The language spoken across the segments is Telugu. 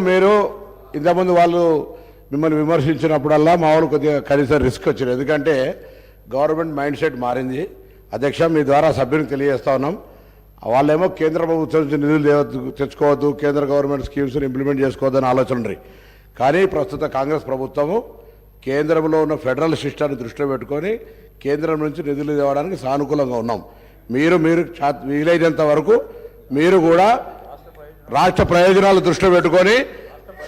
మీరు ఇంతకుముందు వాళ్ళు మిమ్మల్ని విమర్శించినప్పుడల్లా మా వాళ్ళు కొద్దిగా కనీసం రిస్క్ వచ్చింది. ఎందుకంటే గవర్నమెంట్ మైండ్ సెట్ మారింది. అధ్యక్ష మీ ద్వారా సభ్యునికి తెలియజేస్తా ఉన్నాం. వాళ్ళేమో కేంద్ర ప్రభుత్వం నుంచి నిధులు తెచ్చుకోవద్దు కేంద్ర గవర్నమెంట్ స్కీమ్స్ని ఇంప్లిమెంట్ చేసుకోవద్దు అని ఆలోచన ఉంది. కానీ ప్రస్తుత కాంగ్రెస్ ప్రభుత్వము కేంద్రంలో ఉన్న ఫెడరల్ సిస్టాన్ని దృష్టిలో పెట్టుకొని కేంద్రం నుంచి నిధులు తేవడానికి సానుకూలంగా ఉన్నాం. మీరు మీరు చా- వీలైనంత వరకు మీరు కూడా రాష్ట్ర ప్రయోజనాలు దృష్టిలో పెట్టుకొని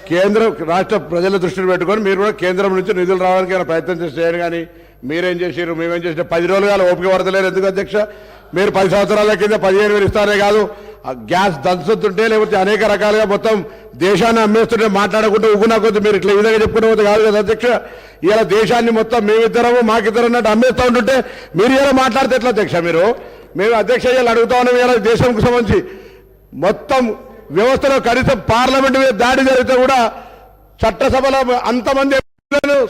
కేంద్రం రాష్ట్ర ప్రజల దృష్టిని పెట్టుకొని మీరు కూడా కేంద్రం నుంచి నిధులు రావడానికి ప్రయత్నం చేసి చేయండి కానీ మీరేం చేసారు మేమేం చేసిన పది రోజులు కాదు ఓపిక పడతలేరు ఎందుకు అధ్యక్ష? మీరు పది సంవత్సరాల కింద పదిహేను వేలు ఇస్తారే కాదు. గ్యాస్ దంచుతుంటే లేకపోతే అనేక రకాలుగా మొత్తం దేశాన్ని అమ్మేస్తుంటే మాట్లాడకుండా ఉగునా కొద్ది మీరు ఇట్లా విధంగా చెప్పుకునే పోతే కాదు కదా అధ్యక్ష? ఇలా దేశాన్ని మొత్తం మేమిద్దరము మాకిద్దరు అన్నట్టు అమ్మేస్తూ ఉంటుంటే మీరు ఇలా మాట్లాడితే ఎట్లా అధ్యక్ష మీరు? మేము అధ్యక్ష ఇలా అడుగుతా ఉన్నాం ఇలా దేశంకు సంబంధించి మొత్తం వ్యవస్థలో కనీసం పార్లమెంట్ మీద దాడి జరిగితే కూడా చట్టసభలో అంతమంది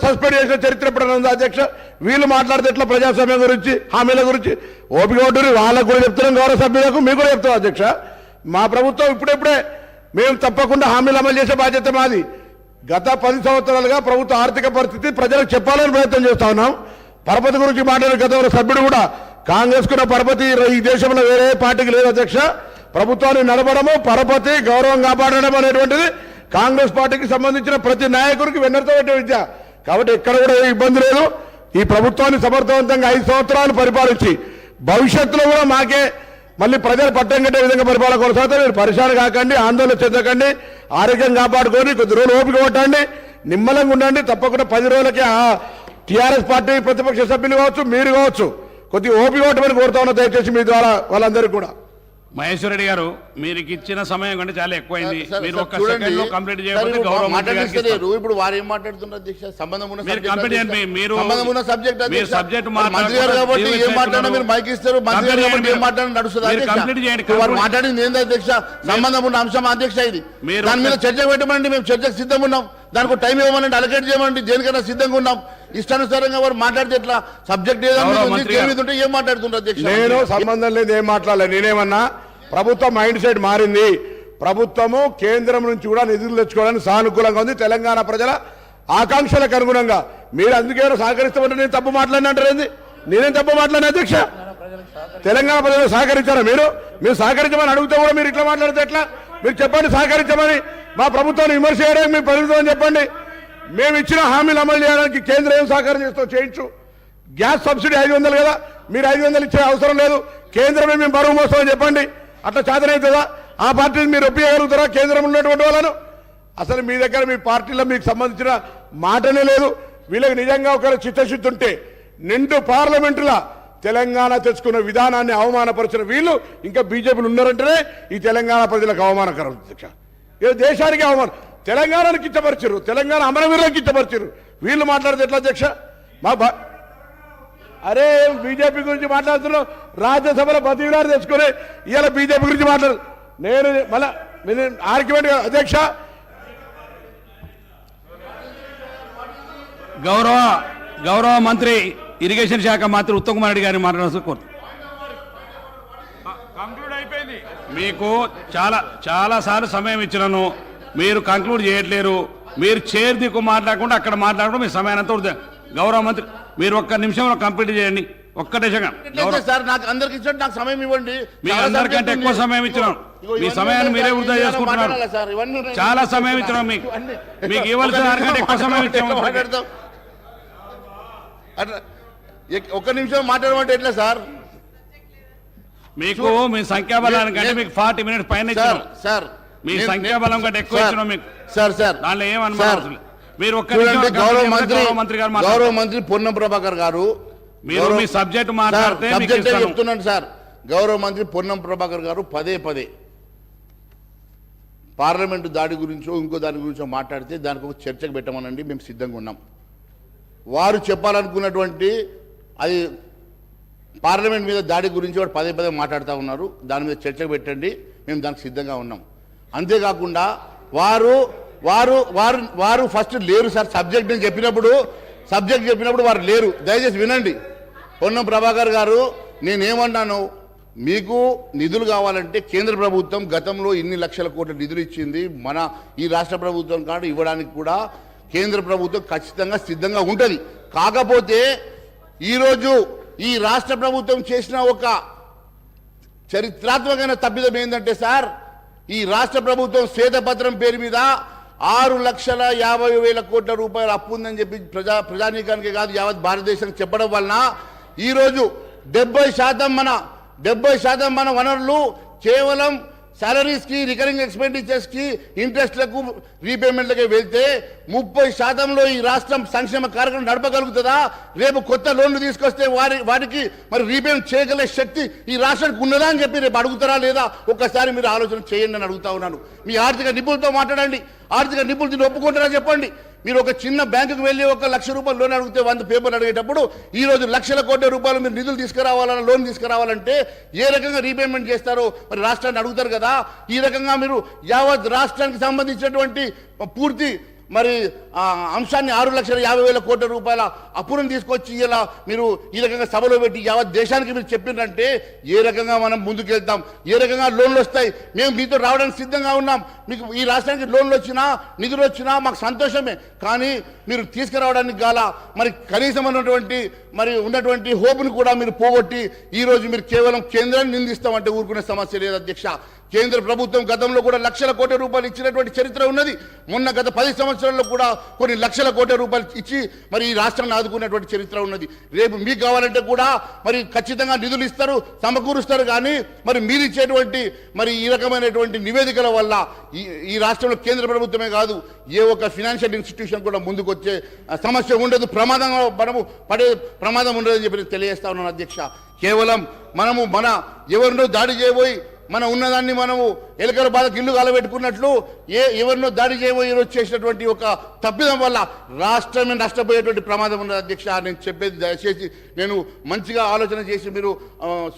సస్పెండ్ చేసిన చరిత్ర ఎప్పుడైనా అధ్యక్ష? వీళ్ళు మాట్లాడితే ఎట్లా ప్రజాస్వామ్యం గురించి హామీల గురించి? ఓపిక ఒడ్డుని వాళ్ళకు కూడా చెప్తున్నాం గౌరవ సభ్యులకు మీకు కూడా చెప్తాం అధ్యక్ష. మా ప్రభుత్వం ఇప్పుడెప్పుడే మేము తప్పకుండా హామీలు అమలు చేసే బాధ్యత మాది. గత పది సంవత్సరాలుగా ప్రభుత్వ ఆర్థిక పరిస్థితి ప్రజలకు చెప్పాలని ప్రయత్నం చేస్తా ఉన్నాం. పరపతి గురించి మాట్లాడిన గతంలో సభ్యుడు కూడా కాంగ్రెస్ కున్న పరపతి ఈ దేశంలో వేరే పార్టీకి లేదు అధ్యక్ష. ప్రభుత్వాన్ని నడపడము పరపతి గౌరవం కాపాడడం అనేటువంటిది కాంగ్రెస్ పార్టీకి సంబంధించిన ప్రతి నాయకుడికి వెన్నెరతో పెట్టే విద్య. కాబట్టి ఎక్కడ కూడా ఏ ఇబ్బంది లేదు. ఈ ప్రభుత్వాన్ని సమర్థవంతంగా ఐదు సంవత్సరాలు పరిపాలించి భవిష్యత్తులో కూడా మాకే మళ్ళీ ప్రజలు పట్టం కట్టే విధంగా పరిపాలన కొనసాగుతారు మీరు పరిశాన కాకండి ఆందోళన చెందకండి ఆరోగ్యం కాపాడుకొని కొద్ది రోజులు ఓపిక కొట్టండి నిమ్మలంగా ఉండండి. తప్పకుండా పది రోజులకే ఆ టీఆర్ఎస్ పార్టీ ప్రతిపక్ష సభ్యులు కావచ్చు మీరు కావచ్చు కొద్దిగా ఓపిక కొట్టమని కోరుతా ఉన్నా దయచేసి మీ ద్వారా వాళ్ళందరికీ కూడా. మహేశ్వర రెడ్డి గారు మీరు ఇచ్చిన సమయం కంటే చాలా ఎక్కువైంది. మీరు ఒక్క. సెకండ్లో కంప్లీట్ ఇప్పుడు గౌరవ. ఇప్పుడు వారు ఏం మాట్లాడుతున్నారు అధ్యక్ష? సంబంధం ఉన్న మీరు కంప్లీట్. చేయండి. మీరు- సంబంధం ఉన్న సబ్జెక్ట్ మీరు subject మంత్రి గారు కాబట్టి ఏం మాట్లాడినా మీరు మైక్ ఇస్తారు. మంత్రి గారు కాబట్టి ఏం. మాట్లాడినా నడుస్తుంది మీరు కంప్లీట్ చేయండి. వారు. మాట్లాడింది ఏంది అధ్యక్ష? సంబంధం ఉన్న అంశం అధ్యక్ష ఇది. మీరు దాని మీద చర్చ పెట్టమండి మేము చర్చకు సిద్ధంగా ఉన్నాం. దానికి టైం ఇవ్వమనండి. అలకేట్ చేయమండి దేనికైనా సిద్ధంగా ఉన్నాం. ఇష్టానుసారంగా వారు మాట్లాడితే ఎట్లా? సబ్జెక్ట్ ఏదైనా ఉంటే ఏం మాట్లాడుతున్నారు అధ్యక్ష? నేను సంబంధం లేదు ఏం మాట్లాడలే నేనేమన్నా ప్రభుత్వం మైండ్ సెట్ మారింది. ప్రభుత్వము కేంద్రం నుంచి కూడా నిధులు తెచ్చుకోవడానికి సానుకూలంగా ఉంది. తెలంగాణ ప్రజల ఆకాంక్షలకు అనుగుణంగా. మీరు అందుకేమో సహకరిస్తామంటే నేను తప్పు మాట్లాడినంటారు ఏంది? నేనేం తప్పు మాట్లాడిన అధ్యక్ష? తెలంగాణ ప్రజలు సహకరించారా మీరు? మీరు సహకరించమని అడిగితే కూడా మీరు ఇట్లా మాట్లాడితే ఎట్లా? మీరు చెప్పండి సహకరించమని. మా ప్రభుత్వాన్ని విమర్శ చేయడానికి మీ ప్రభుత్వం చెప్పండి. మేము ఇచ్చిన హామీలు అమలు చేయడానికి కేంద్రం ఏం సహకారం చేస్తాం చేయించు. గ్యాస్ సబ్సిడీ ఐదు వందలు కదా. మీరు ఐదు వందలు ఇచ్చే అవసరం లేదు. కేంద్రమే మేము బరువు మోస్తామని చెప్పండి. అట్లా చేతనవుతుందా ఆ పార్టీని మీరు ఒప్పియగలుగుతారా? కేంద్రం ఉన్నటువంటి వాళ్ళను? అసలు మీ దగ్గర మీ పార్టీలో మీకు సంబంధించిన మాటనే లేదు. వీళ్ళకి నిజంగా ఒక చిత్తశుద్ధి ఉంటే నిండు పార్లమెంటులా తెలంగాణ తెచ్చుకున్న విధానాన్ని అవమానపరిచిన వీళ్ళు ఇంకా బీజేపీలు ఉన్నారంటేనే ఈ తెలంగాణ ప్రజలకు అవమానకరం అధ్యక్ష. ఇది దేశానికి అవమానం? తెలంగాణను కిచ్చపరిచారు తెలంగాణ అమరవీరులకు కిచ్చపరిచారు వీళ్ళు మాట్లాడితే ఎట్లా అధ్యక్ష? మా అరే బీజేపీ గురించి మాట్లాడుతున్నాం రాజ్యసభలో బతికినారు తెచ్చుకొని ఇవాళ బీజేపీ గురించి మాట్లాడు. నేను మళ్ళా ఆర్గ్యుమెంట్ అధ్యక్ష. గౌరవ గౌరవ మంత్రి ఇరిగేషన్ శాఖ మంత్రి ఉత్తమ్ కుమార్ రెడ్డి గారిని మాట్లాడాల్సి కోరు. మీకు చాలా చాలా సార్లు సమయం ఇచ్చినాను. మీరు కంక్లూడ్ చేయట్లేరు. మీరు చైర్ దిక్కు మాట్లాడకుండా అక్కడ మాట్లాడకుండా మీ సమయానంతా వృధా. గౌరవ మంత్రి మీరు ఒక్క నిమిషంలో కంప్లీట్ చేయండి ఒక్కటే సెకండ్ సార్ నాకు అందరికి ఇచ్చండి నాకు సమయం ఇవ్వండి చాలా అందరికంటే ఎక్కువ. సమయం ఇచ్చినాం మీ సమయాన్ని మీరే వృధా చేసుకుంటున్నారు. చాలా సమయం ఇచ్చినాం మీకు. మీకు ఇవ్వాల్సిన దానికంటే ఎక్కువ సమయం ఎక్- ఒక్క నిమిషం మాట్లాడమంటే ఎట్లా సార్ మీకు మీ సంఖ్యాబలానికి అంటే నేను- మీకు ఫార్టీ మినిట్స్ పైన సార్ మీ సంఖ్యాబలం కంటే ఎక్కువ ఇచ్చినాం మీకు. సార్ సార్ దాంట్లో ఏం సార్, అనుమానం లేదు. మీరు ఒక్క చూడండి గౌరవ మంత్రి గౌరవ మంత్రి గారు గౌరవ మాట్లాడారు మంత్రి పొన్నం ప్రభాకర్ గారు. మీరు మీ సబ్జెక్ట్ మాట్లాడితే సబ్జెక్టే. చెప్తున్నాను సార్. గౌరవ మంత్రి పొన్నం ప్రభాకర్ గారు పదే పదే పార్లమెంటు దాడి గురించో ఇంకో దాని గురించో మాట్లాడితే దానికి ఒక చర్చకు పెట్టమనండి మేము సిద్ధంగా ఉన్నాం. వారు చెప్పాలనుకున్నటువంటి అది పార్లమెంట్ మీద దాడి గురించి వాడు పదే పదే మాట్లాడుతూ ఉన్నారు. దాని మీద చర్చకు పెట్టండి మేము దానికి సిద్ధంగా ఉన్నాం. అంతేకాకుండా వారు వారు వారు వారు ఫస్ట్ లేరు సార్. సబ్జెక్ట్ నేను చెప్పినప్పుడు సబ్జెక్ట్ చెప్పినప్పుడు వారు లేరు. దయచేసి వినండి. పొన్నం ప్రభాకర్ గారు నేనేమన్నాను? మీకు నిధులు కావాలంటే కేంద్ర ప్రభుత్వం గతంలో ఇన్ని లక్షల కోట్ల నిధులు ఇచ్చింది. మన ఈ రాష్ట్ర ప్రభుత్వం కాదు ఇవ్వడానికి కూడా కేంద్ర ప్రభుత్వం ఖచ్చితంగా సిద్ధంగా ఉంటుంది. కాకపోతే ఈరోజు ఈ రాష్ట్ర ప్రభుత్వం చేసిన ఒక చరిత్రాత్మకమైన తప్పిదం ఏంటంటే సార్ ఈ రాష్ట్ర ప్రభుత్వం శ్వేతపత్రం పేరు మీద ఆరు లక్షల యాభై వేల కోట్ల రూపాయల అప్పు ఉందని చెప్పి ప్రజా ప్రజానీకానికి కాదు యావత్ భారతదేశానికి చెప్పడం వలన ఈరోజు డెబ్బై శాతం మన డెబ్బై శాతం మన వనరులు కేవలం శాలరీస్కి రికరింగ్ ఎక్స్పెండిచర్స్కి ఇంట్రెస్ట్లకు రీపేమెంట్లకి వెళ్తే ముప్పై శాతంలో ఈ రాష్ట్రం సంక్షేమ కార్యక్రమం నడపగలుగుతుందా? రేపు కొత్త లోన్లు తీసుకొస్తే వారి వారికి మరి రీపేమెంట్ చేయగల శక్తి ఈ రాష్ట్రానికి ఉన్నదా అని చెప్పి రేపు అడుగుతారా లేదా? ఒక్కసారి మీరు ఆలోచన చేయండి అని అడుగుతా ఉన్నాను. మీ ఆర్థిక నిపుణులతో మాట్లాడండి. ఆర్థిక నిపుణులు దీన్ని ఒప్పుకుంటారా చెప్పండి. మీరు ఒక చిన్న బ్యాంకుకు వెళ్ళి ఒక లక్ష రూపాయలు లోన్ అడిగితే వంద పేపర్ అడిగేటప్పుడు ఈరోజు లక్షల కోట్ల రూపాయలు మీరు నిధులు తీసుకురావాలన్న లోన్ తీసుకురావాలంటే ఏ రకంగా రీపేమెంట్ చేస్తారో మరి రాష్ట్రాన్ని అడుగుతారు కదా. ఈ రకంగా మీరు యావత్ రాష్ట్రానికి సంబంధించినటువంటి పూర్తి మరి ఆ అంశాన్ని ఆరు లక్షల యాభై వేల కోట్ల రూపాయల అప్పులను తీసుకొచ్చి ఇలా మీరు ఈ రకంగా సభలో పెట్టి యావత్ దేశానికి మీరు చెప్పినంటే ఏ రకంగా మనం ముందుకెళ్తాం? ఏ రకంగా లోన్లు వస్తాయి? మేము మీతో రావడానికి సిద్ధంగా ఉన్నాం. మీకు ఈ రాష్ట్రానికి లోన్లు వచ్చినా నిధులు వచ్చినా మాకు సంతోషమే. కానీ మీరు తీసుకురావడానికి గాల మరి కనీసం ఉన్నటువంటి మరి ఉన్నటువంటి హోప్ను కూడా మీరు పోగొట్టి ఈరోజు మీరు కేవలం కేంద్రాన్ని నిందిస్తామంటే ఊరుకునే సమస్య లేదు అధ్యక్ష. కేంద్ర ప్రభుత్వం గతంలో కూడా లక్షల కోట్ల రూపాయలు ఇచ్చినటువంటి చరిత్ర ఉన్నది. మొన్న గత పది సంవత్సరాల్లో కూడా కొన్ని లక్షల కోట్ల రూపాయలు ఇచ్చి మరి ఈ రాష్ట్రాన్ని ఆదుకున్నటువంటి చరిత్ర ఉన్నది. రేపు మీకు కావాలంటే కూడా మరి ఖచ్చితంగా నిధులు ఇస్తారు సమకూరుస్తారు కానీ మరి మీరు ఇచ్చేటువంటి మరి ఈ రకమైనటువంటి నివేదికల వల్ల ఈ ఈ రాష్ట్రంలో కేంద్ర ప్రభుత్వమే కాదు ఏ ఒక్క ఫినాన్షియల్ ఇన్స్టిట్యూషన్ కూడా ముందుకు వచ్చే సమస్య ఉండదు ప్రమాదంగా మనము పడే ప్రమాదం ఉండదని చెప్పి తెలియజేస్తా ఉన్నాను అధ్యక్ష. కేవలం మనము మన ఎవరినో దాడి చేయబోయి మన ఉన్నదాన్ని మనము ఎలుకల బాధకు ఇల్లు కాలబెట్టుకున్నట్లు ఏ ఎవరినో దాడి చేయబోయి ఈరోజు చేసినటువంటి ఒక తప్పిదం వల్ల రాష్ట్రమే నష్టపోయేటువంటి ప్రమాదం ఉన్నది అధ్యక్ష. నేను చెప్పేది దయచేసి నేను మంచిగా ఆలోచన చేసి మీరు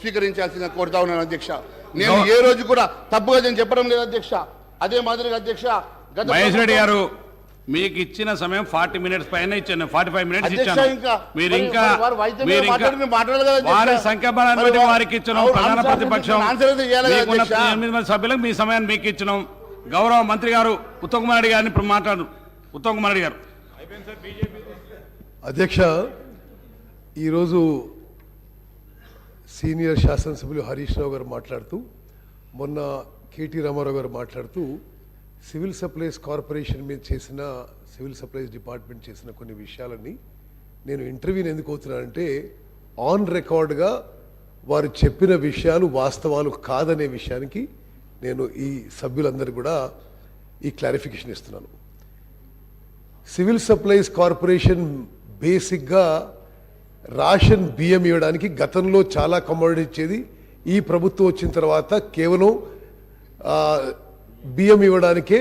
స్వీకరించాల్సిందిగా కోరుతా ఉన్నాను అధ్యక్ష. నేను ఏ రోజు కూడా తప్పుగా నేను చెప్పడం లేదు అధ్యక్ష. అదే మాదిరిగా అధ్యక్ష గత గారు మీకు ఇచ్చిన సమయం ఫార్టీ మినిట్స్ పైన ఇచ్చాను. ఫార్టీ ఫైవ్ మినిట్స్ ఇచ్చాను. మీరు ఇంకా మరి ఇంకా. వారి సంఖ్యాబలాన్ని బట్టి వారు- వారికి ఇచ్చినాం. ప్రధాన ప్రతిపక్షం. ఎనిమిది మంది సభ్యులకు మీ సమయాన్ని మీకు ఇచ్చినాం. గౌరవ మంత్రి గారు ఉత్తమ్ కుమార్ రెడ్డి గారిని ఇప్పుడు మాట్లాడు. ఉత్తమ్ కుమార్ రెడ్డి గారు. అధ్యక్ష ఈరోజు సీనియర్ శాసనసభ్యులు హరీష్ రావు గారు మాట్లాడుతూ మొన్న కేటీ రామారావు గారు మాట్లాడుతూ సివిల్ సప్లైస్ కార్పొరేషన్ మీద చేసిన సివిల్ సప్లైస్ డిపార్ట్మెంట్ చేసిన కొన్ని విషయాలని నేను ఇంటర్వ్యూని ఎందుకు అవుతున్నానంటే ఆన్ రికార్డ్గా వారు చెప్పిన విషయాలు వాస్తవాలు కాదనే విషయానికి నేను ఈ సభ్యులందరూ కూడా ఈ క్లారిఫికేషన్ ఇస్తున్నాను. సివిల్ సప్లైస్ కార్పొరేషన్ బేసిక్గా రాషన్ బియ్యం ఇవ్వడానికి గతంలో చాలా కమోడిటీ ఇచ్చేది. ఈ ప్రభుత్వం వచ్చిన తర్వాత కేవలం బియ్యం ఇవ్వడానికి